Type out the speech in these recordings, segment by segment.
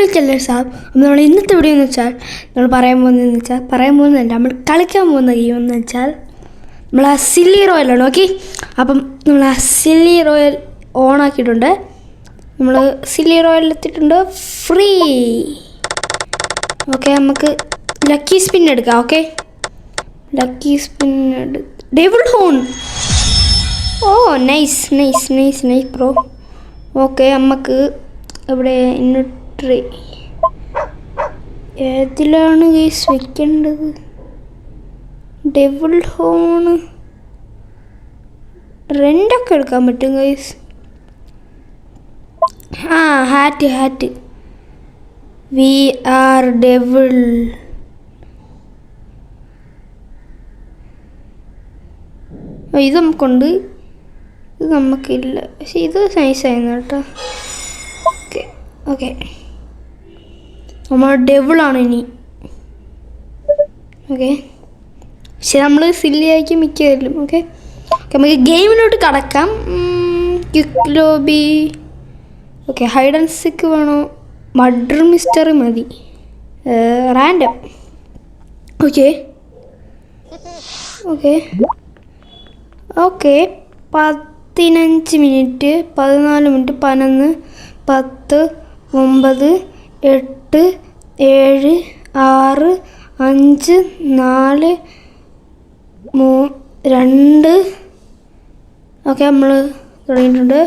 വിളിച്ചല്ലേ sir നമ്മൾ ഇന്നത്തെ video എന്ന് വെച്ചാൽ നമ്മൾ പറയാൻ പോകുന്നതെന്ന് വെച്ചാൽ പറയാൻ പോകുന്നതല്ല നമ്മൾ കളിക്കാൻ പോകുന്ന ഗെയിം എന്ന് വെച്ചാൽ നമ്മൾ ആ സില്ലി ആണ് ഓക്കെ അപ്പം നമ്മൾ ആ സില്ലി റോയൽ ഓൺ ആക്കിയിട്ടുണ്ട്. നമ്മൾ സില്ലി റോയൽ എത്തിയിട്ടുണ്ട് ഫ്രീ ഓക്കെ നമുക്ക് ലക്കി സ്പിൻ എടുക്കാം ഓക്കെ ലക്കി സ്പിൻ എടു devil horn oh nice nice nice nice pro okay നമുക്ക് ഇവിടെ ഇൻവെർട്ടറി ഏതിലാണ് ഗെയ്സ് വെക്കേണ്ടത്? ഡെവിൾ ഹോണ് റെന്റൊക്കെ എടുക്കാൻ പറ്റും ഗെയ്സ് ആ hat hat we are devil ഇത് നമുക്കുണ്ട്. ഇത് നമുക്കില്ല. പക്ഷെ ഇത് നൈസായിരുന്നു കേട്ടോ. ഓക്കെ ഓക്കെ നമ്മൾ ഡെവിളാണ് ഇനി. ഓക്കെ പക്ഷെ നമ്മൾ സില്ലിയാക്കി മിക്കതിലും ഓക്കെ ഓക്കെ നമുക്ക് ഗെയിമിലോട്ട് കടക്കാം. Quick lobby okay hide and seek വേണോ? മഡർ മിസ്റ്ററി മതി. റാൻഡം ഓക്കെ ഓക്കെ ഓക്കെ പതിനഞ്ച് മിനിറ്റ് പതിനാല് മിനിറ്റ് പതിനൊന്ന് പത്ത് ഒമ്പത് എട്ട് ഏഴ് ആറ് അഞ്ച് നാല് മൂ രണ്ട്. ഒക്കെ നമ്മൾ തുടങ്ങിയിട്ടുണ്ട്.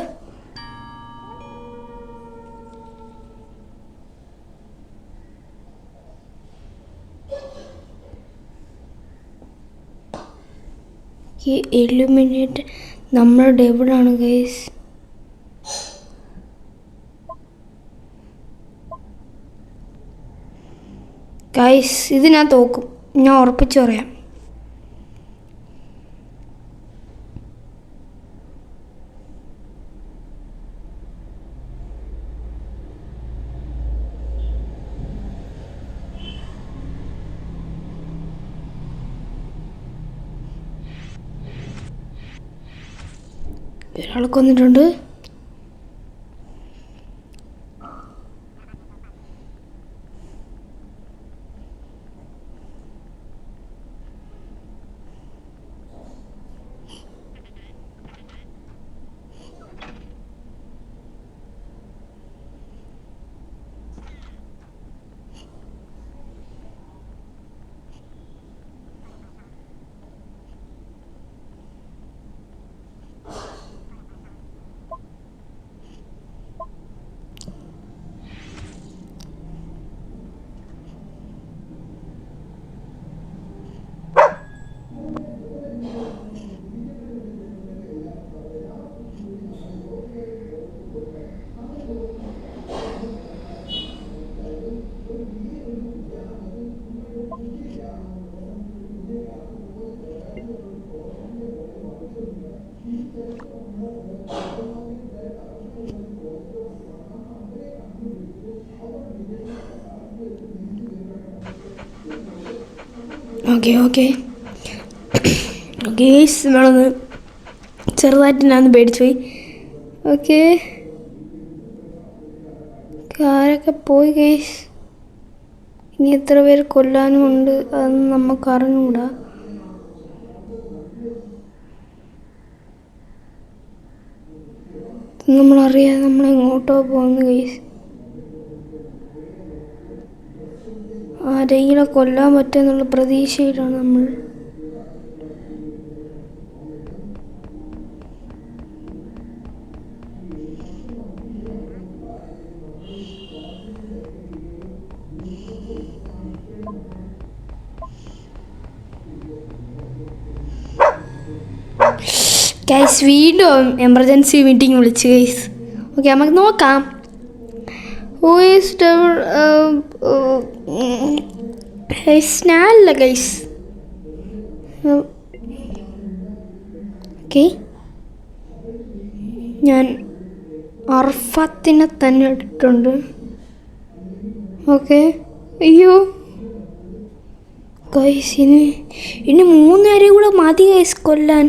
ഈ എലുമിനേറ്റ് നമ്മൾ എവിടെയാണ് ഗൈസ് ഗൈസ് ഇത് ഞാൻ തോക്കും. ഞാൻ ഉറപ്പിച്ചു പറയാം. ഒരാൾ കൊന്നിട്ടുണ്ട് ഓക്കെ ഓക്കെ. ഓക്കെ നമ്മളൊന്ന് ചെറുതായിട്ട് ഞാൻ പേടിച്ചു പോയി ഓക്കെ. ആരൊക്കെ പോയി ഗൈസ് ഇനി എത്ര പേര് കൊല്ലാനും ഉണ്ട് അതൊന്നും നമുക്ക് അറിഞ്ഞുകൂടാ നമ്മളറിയാതെ നമ്മളെങ്ങോട്ടോ പോകുന്നു ഗൈസ് ആരെങ്കിലും കൊല്ലാൻ പറ്റുമെന്നുള്ള പ്രതീക്ഷയിലാണ് നമ്മൾ. വീണ്ടും എമർജൻസി മീറ്റിംഗ് വിളിച്ചു ഗൈസ് ഓക്കെ നമുക്ക് നോക്കാം. ഹൂ ഈസ് ഞാനല്ല ഗൈസ് ഓക്കെ ഞാൻ അർഫത്തിനെ തന്നെ ഇട്ടിട്ടുണ്ട് ഓക്കെ അയ്യോ. ഗൈസ് ഇനി ഇനി മൂന്നുപേരെ കൂടെ മതി ഗൈസ് കൊല്ലാൻ.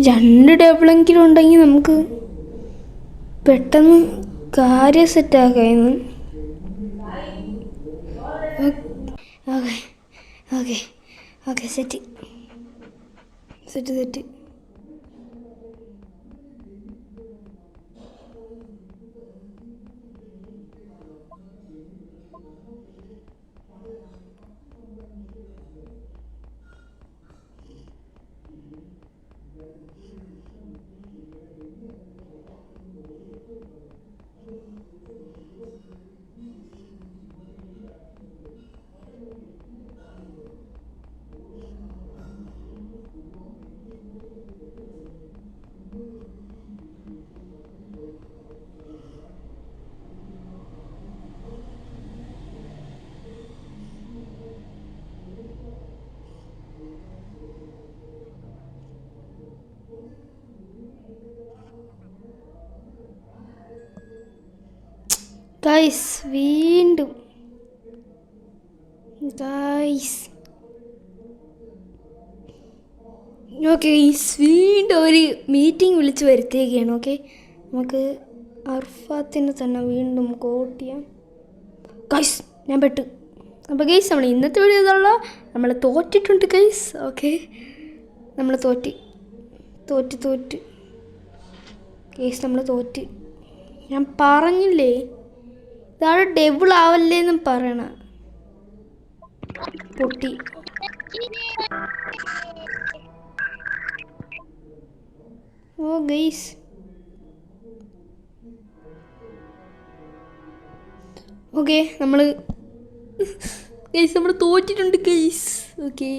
രണ്ട് ടേബിളെങ്കിലും ഉണ്ടെങ്കിൽ നമുക്ക് പെട്ടെന്ന് കാര്യം സെറ്റാക്കായിരുന്നു okay okay okay set set set guys വീണ്ടും. ഗൈസ്. ഓക്കെ ഗൈസ് വീണ്ടും ഒരു മീറ്റിംഗ് വിളിച്ച് വരുത്തിയൊക്കെയാണ് ഓക്കെ? നമുക്ക് അർഫാത്തിന് തന്നെ വീണ്ടും കോട്ട് ചെയ്യാം. ഗൈസ് ഞാൻ പെട്ടു. അപ്പോൾ ഗൈസ് നമ്മൾ ഇന്നത്തെ വീഡിയോ ഇതുള്ള നമ്മൾ തോറ്റിട്ടുണ്ട് ഗൈസ് ഓക്കെ? നമ്മൾ തോറ്റി. തോറ്റി തോറ്റ്. ഗൈസ് നമ്മൾ തോറ്റ്. ഞാൻ പറഞ്ഞില്ലേ? ഇതാണ് ഡെബിൾ ആവല്ലേന്ന് പറയണ പൊട്ടി ഓ ഗൈസ് ഓക്കെ നമ്മൾ ഗൈസ് നമ്മൾ തോറ്റിട്ടുണ്ട് ഗൈസ് ഓക്കെ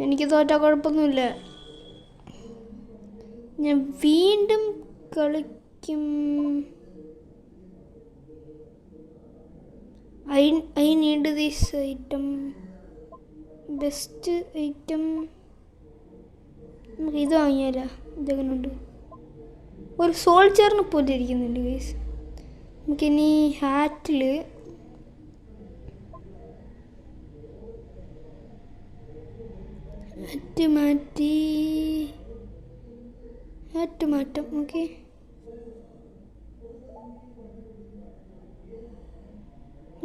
എനിക്ക് തോറ്റാൽ കുഴപ്പമൊന്നുമില്ല. ഞാൻ വീണ്ടും കളിക്കും I I need this item best item നമുക്ക് ഇത് വാങ്ങിയാലോ? ഇതെങ്ങനെയുണ്ട് ഒരു സോൾജറിനെ പോലെ ഇരിക്കുന്നുണ്ട് ഗൈസ് നമുക്കിനി ഹാറ്റിൽ ഹാറ്റ് മാറ്റി ഹാറ്റ് മാറ്റം ഓക്കെ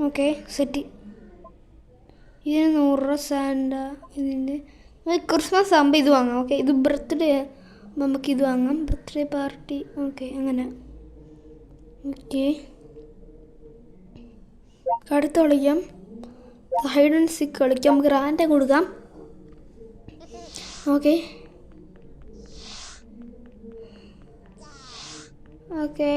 ഓക്കെ സെറ്റ്. ഇതിന് നൂറ് രൂപ സാൻഡ ഇതിന്റെ ക്രിസ്മസ് ആകുമ്പോൾ ഇത് വാങ്ങാം. ഓക്കെ ഇത് ബർത്ത്ഡേ നമുക്ക് ഇത് വാങ്ങാം. ബർത്ത്ഡേ പാർട്ടി ഓക്കെ അങ്ങനെ. ഓക്കെ. അടുത്ത് കളിക്കാം. ഹൈഡ് ആൻഡ് സിക്ക് കളിക്കാം. നമുക്ക് റാൻഡം കൊടുക്കാം. ഓക്കെ. ഓക്കെ.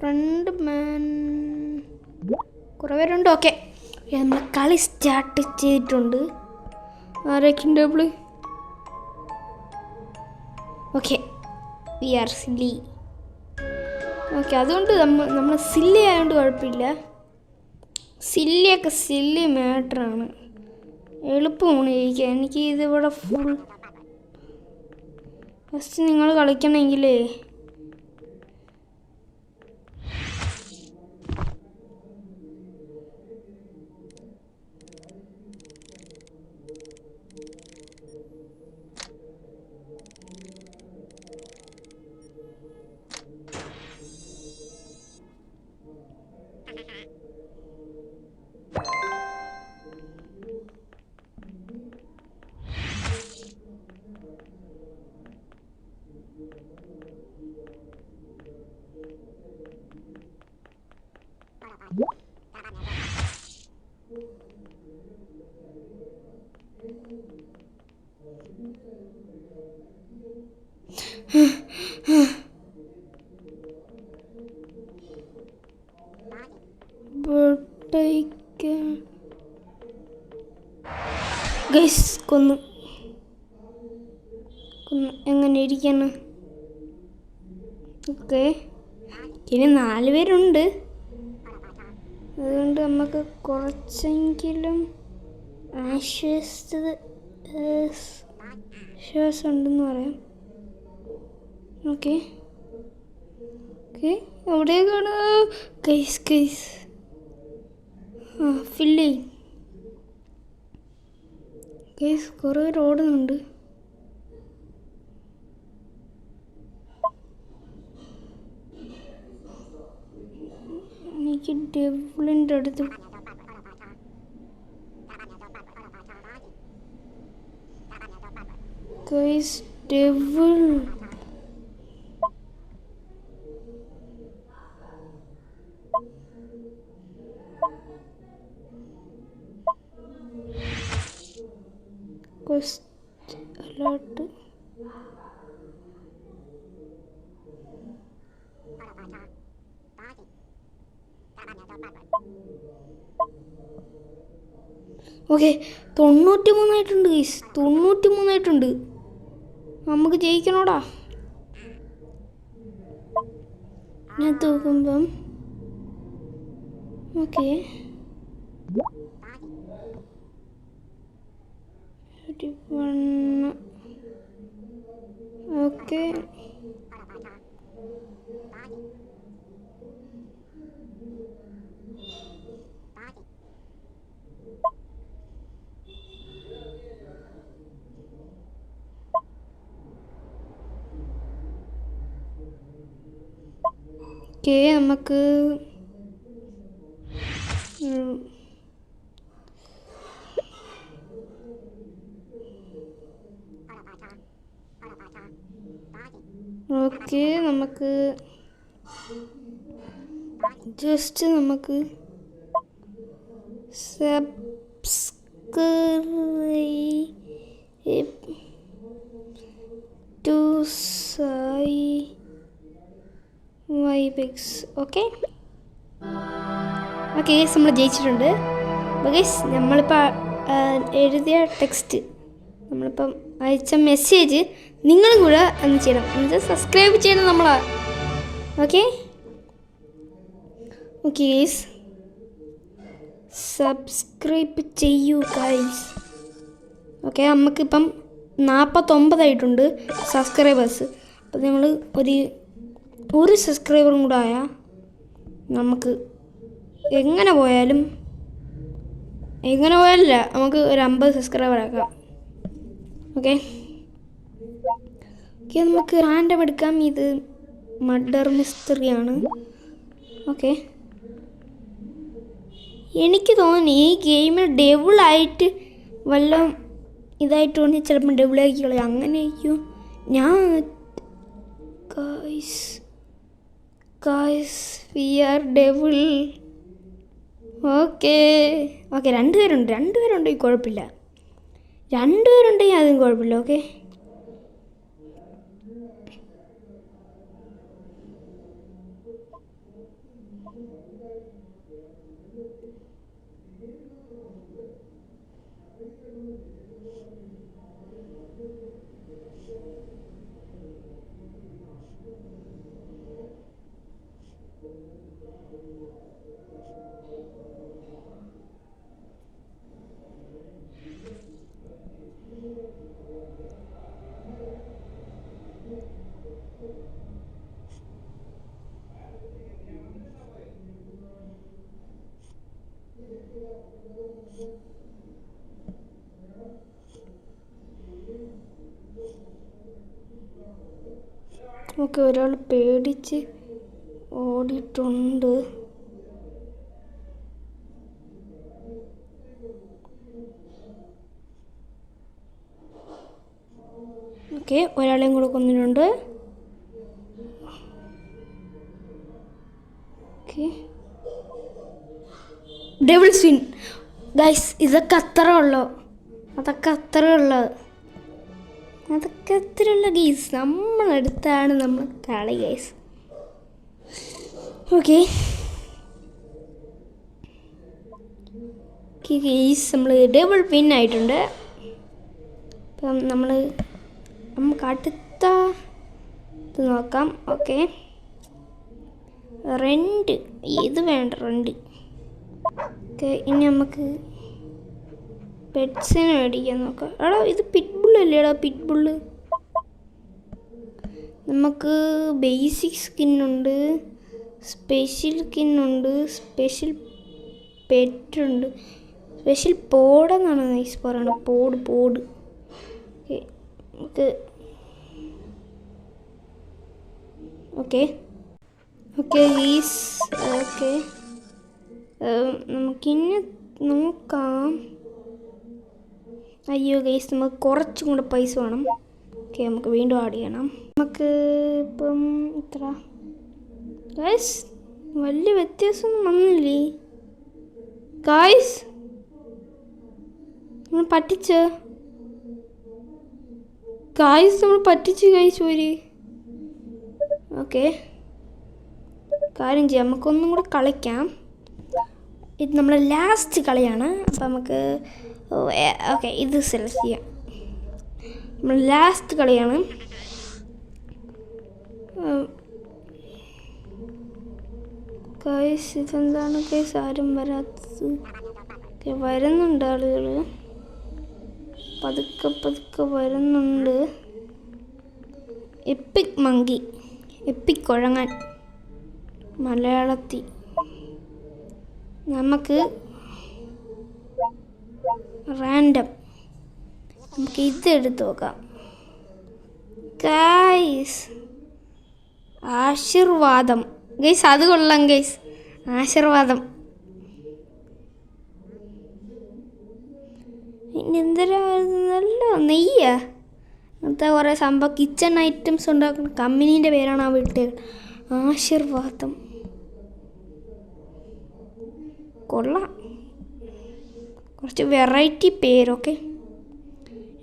ഫ്രണ്ട് മാൻ കുറേ പേരുണ്ട് ഓക്കെ നമ്മൾ കളി സ്റ്റാർട്ട് ചെയ്തിട്ടുണ്ട്. ആരൊക്കെയുണ്ട് double okay we are silly okay അതുകൊണ്ട് നമ്മൾ നമ്മൾ സില്ലി ആയതുകൊണ്ട് കുഴപ്പമില്ല. സില്ലിയൊക്കെ സില്ലി മാറ്ററാണ് എളുപ്പമാണ് ജയിക്കാൻ എനിക്ക് ഇതിവിടെ ഫുൾ ഫസ്റ്റ് നിങ്ങൾ കളിക്കണമെങ്കിലേ കൊന്നു. കൊന്നു. എങ്ങനെ ഇരിക്കണം ഓക്കെ. ഇനി നാല് പേരുണ്ട്. അതുകൊണ്ട് നമുക്ക് കുറച്ചെങ്കിലും ആശ്വസിച്ചത് ആശ്വാസം ഉണ്ടെന്ന് പറയാം. ഓക്കെ. ഓക്കെ. എവിടേക്കാണ് കൈസ് കൈസ് ആ ഫില്ല് ചെയ്യും. കേസ് കുറേ പേര് ഓടുന്നുണ്ട്. എനിക്ക് ഡെവിളിന്റെ അടുത്ത് guys devil quest alert okay തൊണ്ണൂറ്റി മൂന്നായിട്ടുണ്ട് ഗൈസ് തൊണ്ണൂറ്റി മൂന്നായിട്ടുണ്ട് നമുക്ക് ജയിക്കണോടാ. ഞാൻ തൂക്കുമ്പം. Okay okay. ഓക്കെ നമുക്ക് ഉം, ഓക്കെ നമുക്ക് ജസ്റ്റ് നമുക്ക് subscribe to Sai Vibix okay okay guys നമ്മൾ ജയിച്ചിട്ടുണ്ട്. അപ്പോൾ ഗേസ് നമ്മളിപ്പോൾ എഴുതിയ ടെക്സ്റ്റ് നമ്മളിപ്പം അയച്ച മെസ്സേജ് നിങ്ങളും കൂടെ ഒന്ന് ചെയ്യണം. എന്നുവെച്ചാൽ സബ്സ്ക്രൈബ് ചെയ്യണം നമ്മളാ. ഓക്കെ ഓക്കെ ഗൈസ് സബ്സ്ക്രൈബ് ചെയ്യൂ ഗൈസ് ഓക്കെ നമുക്കിപ്പം നാൽപ്പത്തൊമ്പതായിട്ടുണ്ട് സബ്സ്ക്രൈബേഴ്സ് അപ്പം നമ്മൾ ഒരു ഒരു സബ്സ്ക്രൈബറും കൂടെ ആയാൽ നമുക്ക് എങ്ങനെ പോയാലും എങ്ങനെ പോയാലില്ല നമുക്ക് ഒരു അമ്പത് സബ്സ്ക്രൈബർ ആക്കാം. ഓക്കെ. ഓക്കെ നമുക്ക് റാൻഡം എടുക്കാം. ഇത് മർഡർ മിസ്റ്ററിയാണ് ഓക്കെ. എനിക്ക് തോന്നുന്നു ഈ ഗെയിമിൽ ഡെവിളായിട്ട് വല്ല ഇതായിട്ട് തോന്നി ചിലപ്പോൾ ഡെവിളാക്കി കളയും അങ്ങനെയായിരിക്കും ഞാൻ guys guys we are devil okay. Okay രണ്ടുപേരുണ്ട്. രണ്ടുപേരുണ്ടെങ്കിൽ കുഴപ്പമില്ല. രണ്ടുപേരുണ്ടെങ്കിൽ അതും കുഴപ്പമില്ല ഓക്കെ ഓക്കെ ഒരാൾ പേടിച്ച് ഓടിയിട്ടുണ്ട്. ഓക്കെ ഒരാളെയും കൂടെ കൊന്നിട്ടുണ്ട്. ഡബിൾ സ്വിൻ ഗൈസ് ഇതൊക്കെ അത്ര ഉള്ളു. അതൊക്കെ അത്ര ഉള്ളത് അതൊക്കെ അത്ര ഉള്ള ഗൈസ് നമ്മളെടുത്താണ് നമ്മൾ കളി ഗൈസ് ഓക്കെ. ഗെയ്സ് നമ്മൾ ഡബിൾ പിൻ ആയിട്ടുണ്ട്. അപ്പം നമ്മൾ നമുക്ക് അടുത്ത ഇത് നോക്കാം. ഓക്കെ. റെന്റ് ഇത് വേണ്ട റെന്റ് ഓക്കെ ഇനി നമുക്ക് പെറ്റ്സിനെ മേടിക്കാൻ നോക്കാം. എടാ ഇത് പിറ്റ്ബുൾ അല്ലേടാ പിറ്റ്ബുള്ള് നമുക്ക് ബേസിക് സ്കിന്നുണ്ട് സ്പെഷ്യൽ സ്കിന്നുണ്ട് സ്പെഷ്യൽ പെറ്റുണ്ട് സ്പെഷ്യൽ പോഡെന്നാണ് നൈസ് പറയണത് പോഡ് പോഡ് നമുക്ക് ഓക്കെ ഓക്കെ ഈസ് ഓക്കെ നമുക്കിനി നോക്കാം. അയ്യോ ഗൈസ് നമുക്ക് കുറച്ചും കൂടെ പൈസ വേണം. ഓക്കെ നമുക്ക് വീണ്ടും ആഡ് ചെയ്യണം. നമുക്ക് ഇപ്പം ഇത്ര. ഗൈസ് വലിയ വ്യത്യാസമൊന്നും വന്നില്ലേ? ഗായ്സ് നമ്മൾ പറ്റിച്ച് ഗായ്സ് നമ്മൾ പറ്റിച്ച് ഗൈസ് ഒരു ഓക്കെ കാര്യം ചെയ്യാം. നമുക്കൊന്നും കൂടെ കളിക്കാം. ഇത് നമ്മുടെ ലാസ്റ്റ് കളിയാണ്. അപ്പം നമുക്ക് ഓക്കെ ഇത് സെലക്ട് ചെയ്യാം. നമ്മൾ ലാസ്റ്റ് കളിയാണ്. ഗൈസ് ഇതെന്താണ്? കേസ് ആരും വരാത്തത്. വരുന്നുണ്ട് ആളുകൾ പതുക്കെ പതുക്കെ വരുന്നുണ്ട്. എപ്പിക് മങ്കി എപ്പിക് കുഴങ്ങാൻ മലയാളത്തി നമുക്ക് റാൻഡം നമുക്ക് ഇത് എടുത്ത് നോക്കാം. ഗൈസ് ആശീർവാദം. ഗൈസ് അത് കൊള്ളാം ഗൈസ് ആശീർവാദം. ഇനി നെയ്യാ അങ്ങനത്തെ കുറേ സംഭവം കിച്ചൺ ഐറ്റംസ് ഉണ്ടാക്കുന്ന കമ്പനീന്റെ പേരാണ് ആ വീട്ടിൽ ആശീർവാദം. കൊള്ളാം. കുറച്ച് വെറൈറ്റി പേരൊക്കെ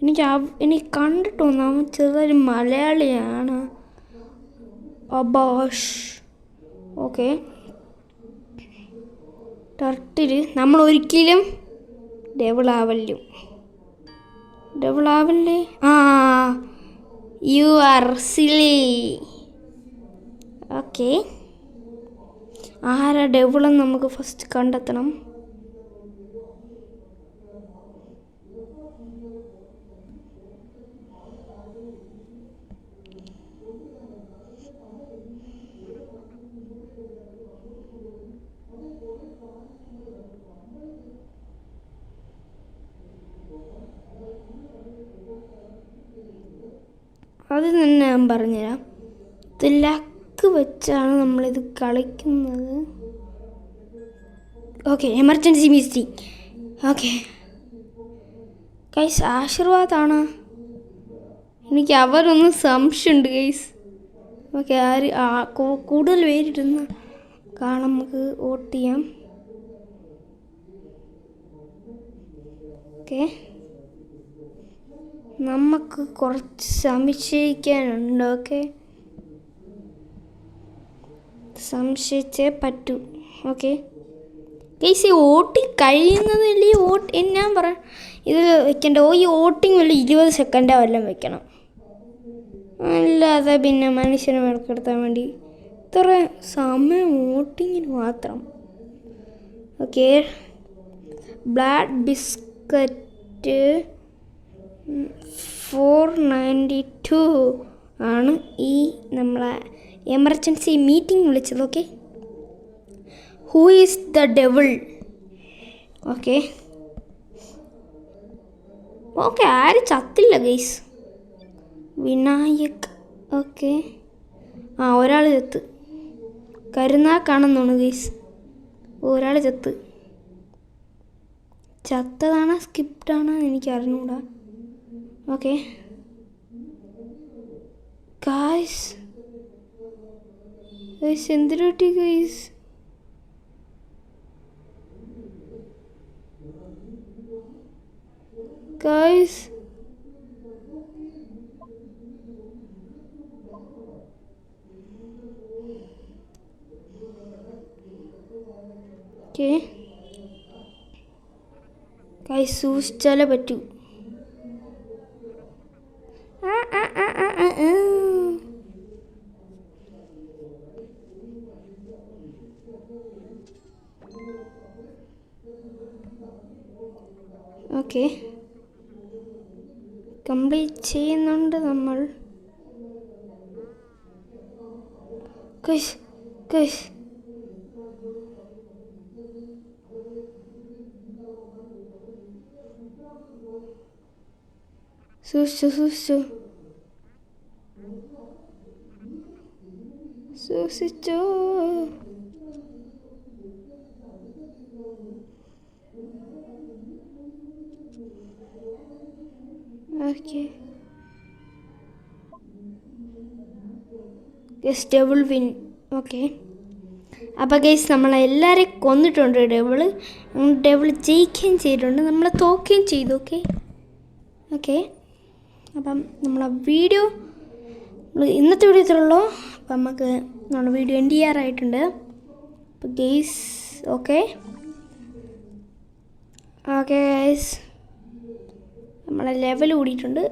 എനിക്ക് എനിക്ക് കണ്ടിട്ട് തോന്നുന്നു അവൻ ചെറുതൊരു മലയാളിയാണ്. അബാഷ്. ഓക്കെ ടർട്ടിൽ നമ്മൾ ഒരിക്കലും ഡബിൾ ഡബിൾ ആവില്ലേ ആ യു ആർ സിലി ഓക്കെ ആരാ ഡബിളെന്ന് നമുക്ക് ഫസ്റ്റ് കണ്ടെത്തണം അത് തന്നെ ഞാൻ പറഞ്ഞുതരാം. ഇത് ലക്ക് വെച്ചാണ് നമ്മളിത് കളിക്കുന്നത്. Okay emergency misty okay guys ആശീർവാദാണ്. എനിക്ക് അവരൊന്ന് സംശയമുണ്ട് കൈസ് ഓക്കെ ആര് ആ കൂടുതൽ പേരിടുന്ന കാണാം നമുക്ക് വോട്ട് ചെയ്യാം. ഓക്കെ നമുക്ക് കുറച്ച് സംശയിക്കാനുണ്ട് ഓക്കെ? സംശയിച്ചേ പറ്റൂ ഓക്കെ? കേസ് ഈ വോട്ടിങ് ഈ വോട്ട് ഞാൻ പറ ഇത് വെക്കണ്ട. ഓ ഈ വോട്ടിങ് വല്ല ഇരുപത് സെക്കൻഡോ വല്ലതും വെക്കണം. അല്ലാതെ പിന്നെ മനുഷ്യനെ മെനക്കെടുത്താൻ വേണ്ടി ഇത്ര സമയം വോട്ടിങ്ങിന് മാത്രം. Okay? Black biscuit four ninety two ആണ് ഈ നമ്മളെ എമർജൻസി മീറ്റിംഗ് വിളിച്ചത് okay who is the devil okay okay ആരും ചത്തില്ല ഗൈസ് വിനായക് ഓക്കെ ആ ഒരാൾ ചത്ത്. കരുനാക്കാണെന്നാണ് ഗൈസ് ഒരാൾ ചത്ത്. ചത്തതാണോ സ്കിപ്റ്റാണോ എനിക്ക് അറിഞ്ഞൂടാ ഓക്കെ ഗായ്സ് ഗൈസ് എന്തിനോട്ടി ഗൈസ് ഗൈസ് ഓക്കെ ഗൈസ് സൂക്ഷിച്ചാലേ പറ്റൂ ആ, ആ, ആ, ആ, ആ, ആ. ഓക്കെ കംപ്ലീറ്റ് ചെയ്യുന്നുണ്ട് നമ്മൾ കൈസ് കൈസ് സൂക്ഷിച്ചു സൂക്ഷിച്ചു സൂക്ഷിച്ചു ഗസ് ഡബിൾ വിൻ ഓക്കെ. അപ്പോൾ ഗൈസ് നമ്മളെല്ലാവരെയും കൊന്നിട്ടുണ്ട് ഡബിൾ ഡബിൾ ജയിക്കുകയും ചെയ്തിട്ടുണ്ട്. നമ്മളെ തോക്കുകയും ചെയ്തു ഓക്കെ. ഓക്കെ. അപ്പം നമ്മളെ വീഡിയോ ഇന്നത്തെ വീഡിയോ ഇത്രയുള്ളൂ അപ്പം നമുക്ക് നമ്മുടെ വീഡിയോ എൻഡ് ചെയ്യാറായിട്ടുണ്ട്. അപ്പോൾ ഗെയ്സ് ഓക്കെ ഓക്കെ ഗൈസ് നമ്മളെ ലെവൽ കൂടിയിട്ടുണ്ട്.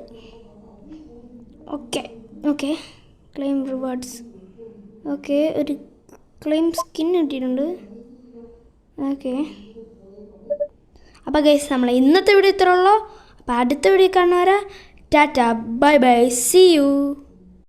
Okay okay claim rewards okay ഒരു ക്ലെയിം സ്കിൻ കിട്ടിയിട്ടുണ്ട്. ഓക്കെ അപ്പോൾ ഗൈസ് നമ്മൾ ഇന്നത്തെ വീഡിയോ ഇത്രയുള്ളൂ അപ്പോൾ അടുത്ത വീഡിയോ കാണുന്നവരെ Tata. Bye bye see you